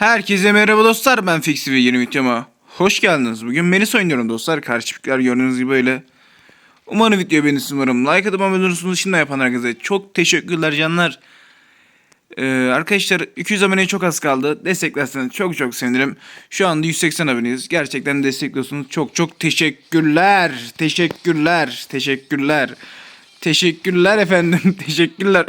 Herkese merhaba dostlar ben Fixi ve yeni videoma hoş geldiniz. Bugün Melis oynuyorum dostlar. Karşılıklar gördüğünüz gibi böyle. Umarım video beğenirsiniz umarım. Like atıp abone olursunuz. Şimdi yapan herkese çok teşekkürler canlar. Ee, arkadaşlar 200 aboneye çok az kaldı. Desteklerseniz çok çok sevinirim. Şu anda 180 aboneyiz. Gerçekten destekliyorsunuz. Çok çok teşekkürler. Teşekkürler. Teşekkürler. Teşekkürler efendim. Teşekkürler.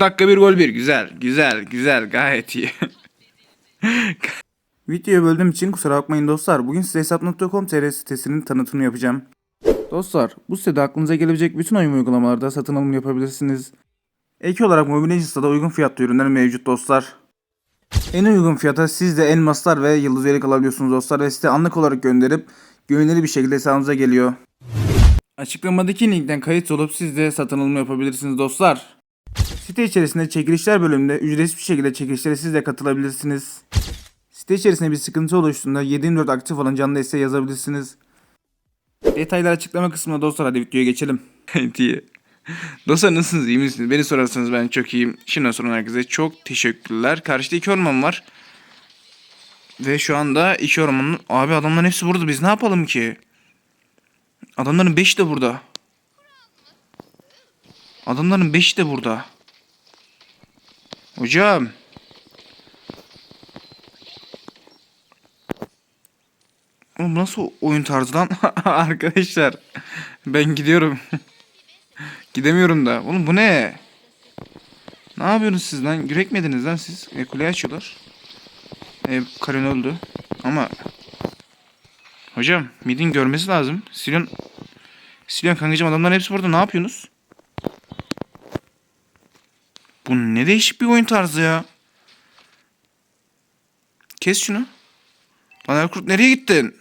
Dakika bir gol bir. Güzel. Güzel. Güzel. Gayet iyi. Videoyu böldüğüm için kusura bakmayın dostlar. Bugün size hesap.com tr sitesinin tanıtımını yapacağım. Dostlar bu sitede aklınıza gelebilecek bütün oyun uygulamalarda satın alım yapabilirsiniz. Ek olarak Mobile Legends'ta da uygun fiyatlı ürünler mevcut dostlar. En uygun fiyata siz de elmaslar ve yıldız üyelik alabiliyorsunuz dostlar ve site anlık olarak gönderip güvenilir bir şekilde hesabınıza geliyor. Açıklamadaki linkten kayıt olup siz de satın alım yapabilirsiniz dostlar. Site içerisinde çekilişler bölümünde ücretsiz bir şekilde çekilişlere siz de katılabilirsiniz. Site içerisinde bir sıkıntı oluştuğunda 7/24 aktif olan canlı desteği yazabilirsiniz. Detaylar açıklama kısmında dostlar hadi videoya geçelim. Dostlar nasılsınız iyi misiniz? Beni sorarsanız ben çok iyiyim. Şimdiden sonra herkese çok teşekkürler. Karşıda iki orman var. Ve şu anda iki ormanın... Abi adamların hepsi burada. Biz ne yapalım ki? Adamların beşi de burada. Adamların beşi de burada. Hocam. Oğlum nasıl oyun tarzı lan? Arkadaşlar. Ben gidiyorum. Gidemiyorum da. Oğlum bu ne? Ne yapıyorsunuz siz lan? Yürek mi yediniz lan siz? E, kuleyi açıyorlar. E, Karen öldü. Ama... Hocam midin görmesi lazım. Silon... Silon kankacım adamların hepsi burada. Ne yapıyorsunuz? Bu ne değişik bir oyun tarzı ya. Kes şunu. Lan Erkurt nereye gittin?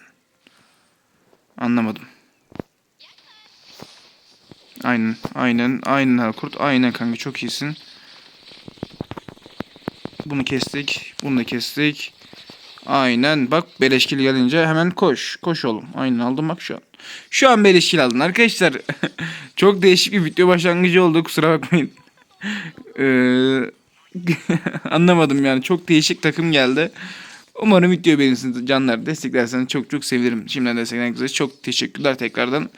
Anlamadım. Aynen, aynen, aynen Erkurt. Aynen kanka çok iyisin. Bunu kestik. Bunu da kestik. Aynen bak beleşkil gelince hemen koş. Koş oğlum. Aynen aldım bak şu an. Şu an beleşkil aldın arkadaşlar. çok değişik bir video başlangıcı oldu kusura bakmayın. Ee, anlamadım yani çok değişik takım geldi. Umarım video beğenirsiniz canlar. Desteklerseniz çok çok sevinirim. Şimdiden destekleyen size çok teşekkürler tekrardan.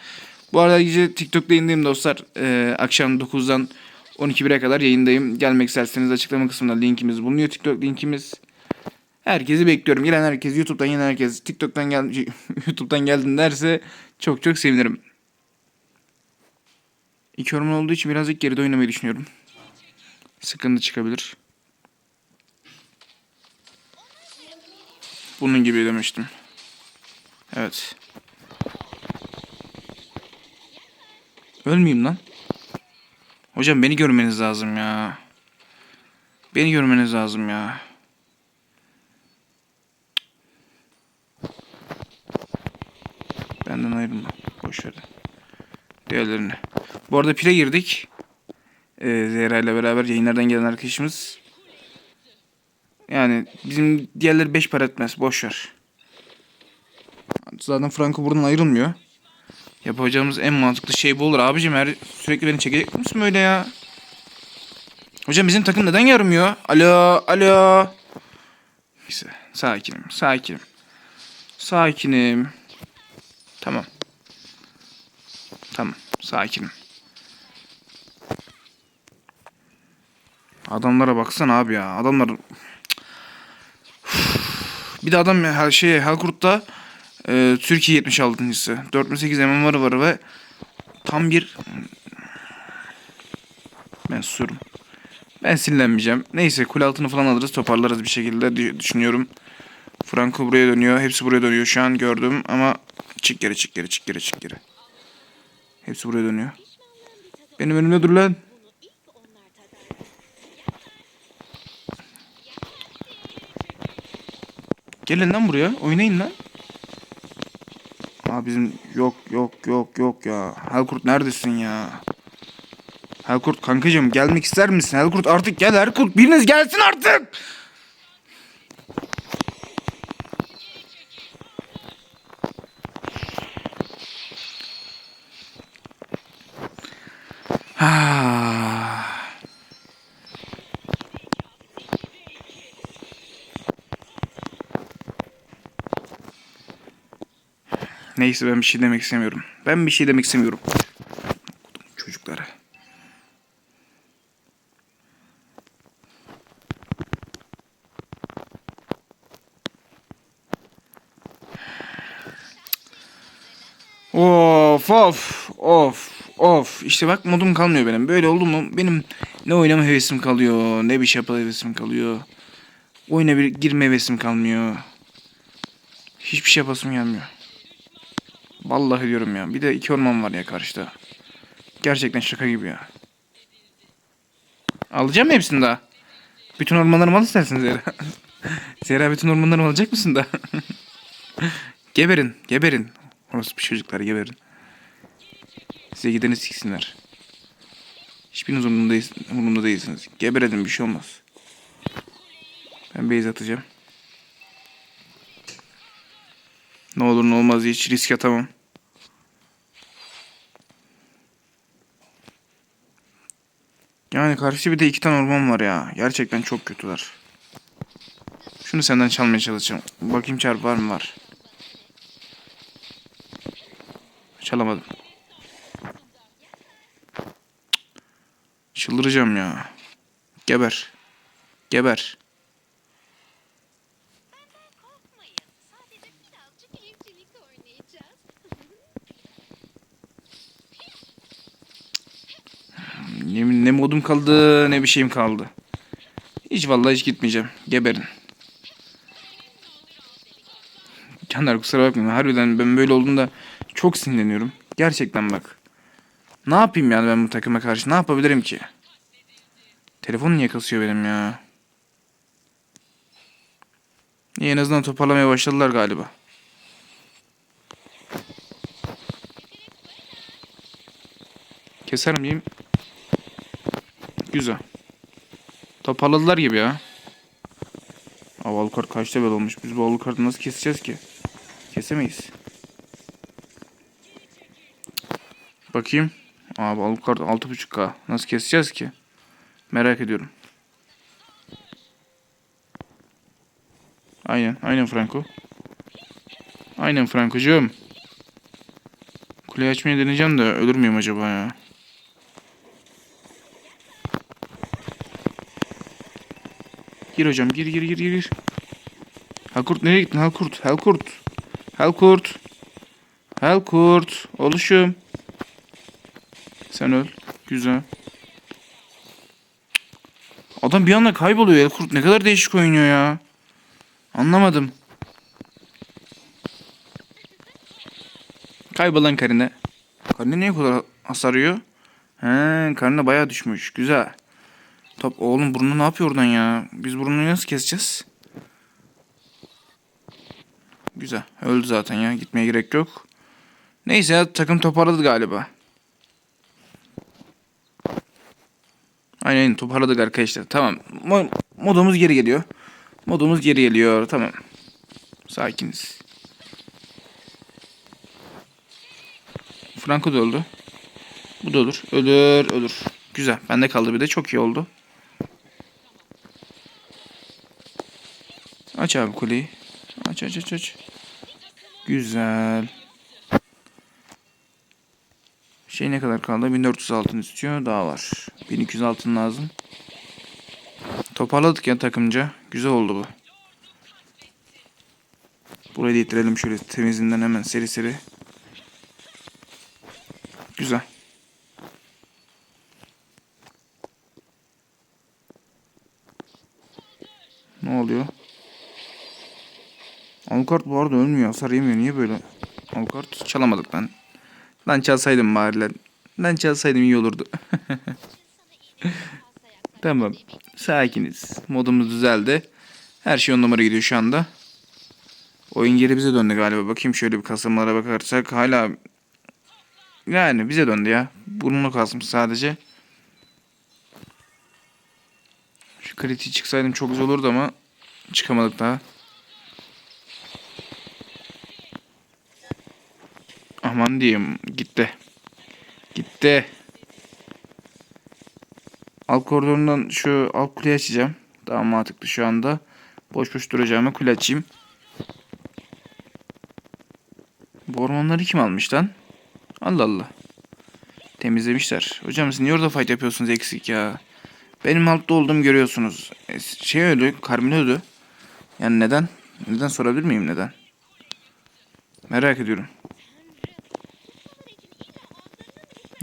Bu arada gece TikTok'ta yayındayım dostlar. Ee, akşam 9'dan 12.1'e kadar yayındayım. Gelmek isterseniz açıklama kısmında linkimiz bulunuyor. TikTok linkimiz. Herkesi bekliyorum. Gelen herkes, YouTube'dan gelen herkes, TikTok'tan gel YouTube'dan geldin derse çok çok sevinirim. İki orman olduğu için birazcık geride oynamayı düşünüyorum. Sıkıntı çıkabilir. Bunun gibi demiştim. Evet. Ölmeyeyim lan. Hocam beni görmeniz lazım ya. Beni görmeniz lazım ya. Benden ayrılma. Boş ver. Diğerlerini. Bu arada pile girdik. Ee, Zehra ile beraber yayınlardan gelen arkadaşımız. Yani bizim diğerleri 5 para etmez. Boş ver. Zaten Franco buradan ayrılmıyor. Yapacağımız en mantıklı şey bu olur. Abicim her sürekli beni çekecek misin böyle ya? Hocam bizim takım neden yarmıyor? Alo, alo. Neyse, sakinim, sakinim. Sakinim. Tamam. Tamam, sakinim. Adamlara baksana abi ya. Adamlar bir de adam her şey Helkurt'ta e, Türkiye 76.sı. 4008 MMR var ve tam bir ben susuyorum. Ben sinirlenmeyeceğim. Neyse kule altını falan alırız toparlarız bir şekilde düşünüyorum. Franco buraya dönüyor. Hepsi buraya dönüyor şu an gördüm ama çık geri çık geri çık geri çık geri. Hepsi buraya dönüyor. Benim önümde dur lan. Gelin lan buraya. Oynayın lan. Aa bizim yok yok yok yok ya. Helkurt neredesin ya? Helkurt kankacığım gelmek ister misin? Helkurt artık gel Helkurt. Biriniz gelsin artık. Neyse ben bir şey demek istemiyorum. Ben bir şey demek istemiyorum. Çocuklara. Of of of of. İşte bak modum kalmıyor benim. Böyle oldu mu benim ne oynama hevesim kalıyor ne bir şey yapma hevesim kalıyor. Oyuna bir girme hevesim kalmıyor. Hiçbir şey yapasım gelmiyor. Vallahi diyorum ya. Bir de iki orman var ya karşıda. Gerçekten şaka gibi ya. Alacağım mı hepsini daha? Bütün ormanlarımı al istersin Zehra. Zehra bütün ormanlarımı alacak mısın da? geberin, geberin. Orası bir çocuklar geberin. Size gideni siksinler. Hiçbiriniz umurumda, umurumda değilsiniz. Geberedin bir şey olmaz. Ben base atacağım. Ne olur ne olmaz hiç risk atamam. Yani karşı bir de iki tane orman var ya. Gerçekten çok kötüler. Şunu senden çalmaya çalışacağım. Bakayım çarpı var mı var. Çalamadım. Çıldıracağım ya. Geber. Geber. Korkmayın. Sadece birazcık evcilik oynayacağız. Ne, ne modum kaldı ne bir şeyim kaldı. Hiç vallahi hiç gitmeyeceğim. Geberin. Canlar kusura bakmayın. Harbiden ben böyle olduğunda çok sinirleniyorum. Gerçekten bak. Ne yapayım yani ben bu takıma karşı? Ne yapabilirim ki? Telefon niye kasıyor benim ya? En azından toparlamaya başladılar galiba. Keser miyim? Güzel. Toparladılar gibi ya. Aa, Valkart kaç level olmuş? Biz bu Valkart'ı nasıl keseceğiz ki? Kesemeyiz. Bakayım. Aa Valkart 6.5k. Nasıl keseceğiz ki? Merak ediyorum. Aynen. Aynen Franco. Aynen Franco'cum. Kuleyi açmaya deneyeceğim de ölür müyüm acaba ya? Gir hocam gir gir gir gir. Halkurt nereye gittin Halkurt? Halkurt. Halkurt. Halkurt. Oluşum. Sen öl. Güzel. Adam bir anda kayboluyor Halkurt. Ne kadar değişik oynuyor ya. Anlamadım. Kaybolan Karine. Karine niye kadar hasar yiyor? He, Karine bayağı düşmüş. Güzel. Top oğlum burnu ne yapıyor oradan ya? Biz burnunu nasıl keseceğiz? Güzel. Öldü zaten ya. Gitmeye gerek yok. Neyse ya takım toparladı galiba. Aynen toparladık arkadaşlar. Tamam. Mo- modumuz geri geliyor. Modumuz geri geliyor. Tamam. Sakiniz. Franco da öldü. Bu da olur. Ölür ölür. Güzel. Bende kaldı bir de. Çok iyi oldu. Aç abi kuleyi. Aç aç aç aç. Güzel. Şey ne kadar kaldı? 1400 altın istiyor. Daha var. 1200 altın lazım. Toparladık ya takımca. Güzel oldu bu. Burayı da ittirelim şöyle temizinden hemen seri seri. Güzel. Ne oluyor? Alucard bu arada ölmüyor. Hasar yemiyor. Niye böyle? Alucard çalamadık lan. Lan çalsaydım bari lan. Lan çalsaydım iyi olurdu. tamam. Sakiniz. Modumuz düzeldi. Her şey on numara gidiyor şu anda. Oyun geri bize döndü galiba. Bakayım şöyle bir kasımlara bakarsak. Hala yani bize döndü ya. Burnunu kasmış sadece. Şu kritiği çıksaydım çok güzel olurdu ama çıkamadık daha. Aman diyeyim gitti. Gitti. Alt koridorundan şu alt kuleyi açacağım. Daha mantıklı şu anda. Boş boş duracağıma kule açayım. Bu ormanları kim almış lan? Allah Allah. Temizlemişler. Hocam siz niye orada fight yapıyorsunuz eksik ya? Benim altta olduğumu görüyorsunuz. E, şey öldü, Carmine öldü. Yani neden? Neden sorabilir miyim neden? Merak ediyorum.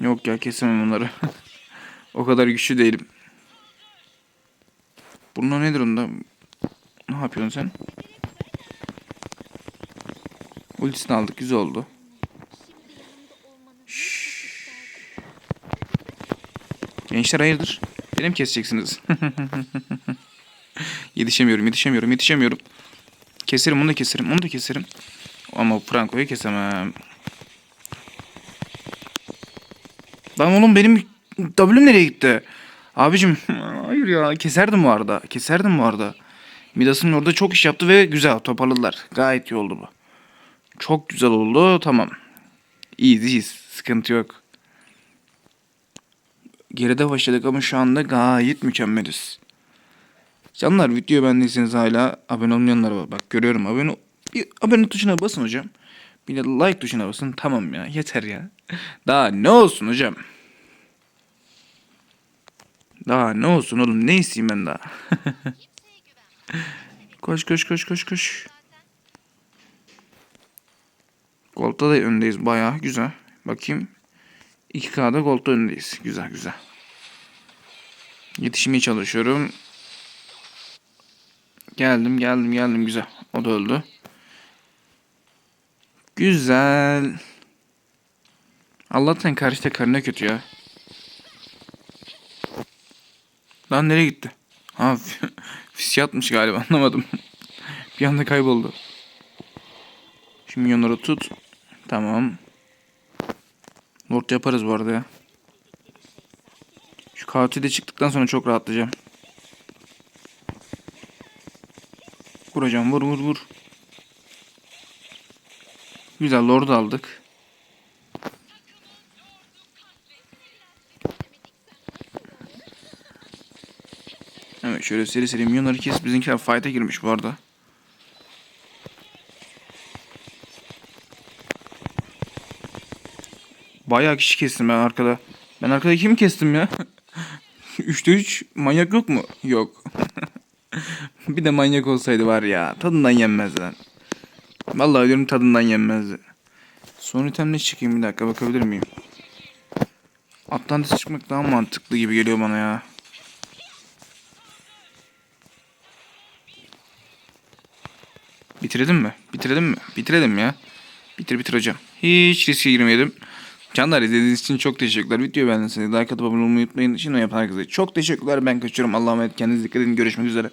Yok ya kesemem onları. o kadar güçlü değilim. Bunlar nedir onda? Ne yapıyorsun sen? Ultisini aldık güzel oldu. Şşş. Gençler hayırdır? Benim keseceksiniz. yetişemiyorum, yetişemiyorum, yetişemiyorum. Keserim, onu da keserim, onu da keserim. Ama Franco'yu kesemem. Lan oğlum benim W'm nereye gitti? Abicim hayır ya keserdim bu arada. Keserdim bu arada. Midas'ın orada çok iş yaptı ve güzel toparladılar. Gayet iyi oldu bu. Çok güzel oldu. Tamam. İyiyiz iyiyiz. Sıkıntı yok. Geride başladık ama şu anda gayet mükemmeliz. Canlar video beğendiyseniz hala abone olmayanlar var. Bak görüyorum abone abone tuşuna basın hocam. Bir de like tuşuna basın. Tamam ya yeter ya. Daha ne olsun hocam? Daha ne olsun oğlum ne isteyeyim ben daha? koş koş koş koş koş. Gold'da da öndeyiz bayağı güzel. Bakayım. 2K'da Gold'da öndeyiz. Güzel güzel. Yetişmeye çalışıyorum. Geldim geldim geldim güzel. O da öldü. Güzel. Allah'tan karşıda karına kötü ya. Lan nereye gitti? Ha fisyatmış galiba anlamadım. bir anda kayboldu. Şimdi minyonları tut. Tamam. Lord yaparız bu arada ya. Şu katil de çıktıktan sonra çok rahatlayacağım. Vuracağım vur vur vur. Güzel Lord'u aldık. Evet şöyle seri seri minyonları kes. Bizimkiler fight'a girmiş bu arada. Bayağı kişi kestim ben arkada. Ben arkada kimi kestim ya? 3'te 3 manyak yok mu? Yok. bir de manyak olsaydı var ya tadından yenmezdi lan. Vallahi diyorum tadından yenmezdi. Son itemle çıkayım bir dakika bakabilir miyim? Atlantis çıkmak daha mantıklı gibi geliyor bana ya. Bitirelim mi? Bitirelim mi? Bitirelim ya. Bitir bitir hocam. Hiç riske girmeyelim. Canlar izlediğiniz için çok teşekkürler. Videoyu beğendiyseniz like atıp abone olmayı unutmayın. Şimdi yapan herkese çok teşekkürler. Ben kaçıyorum. Allah'a emanet. Kendinize dikkat edin. Görüşmek üzere.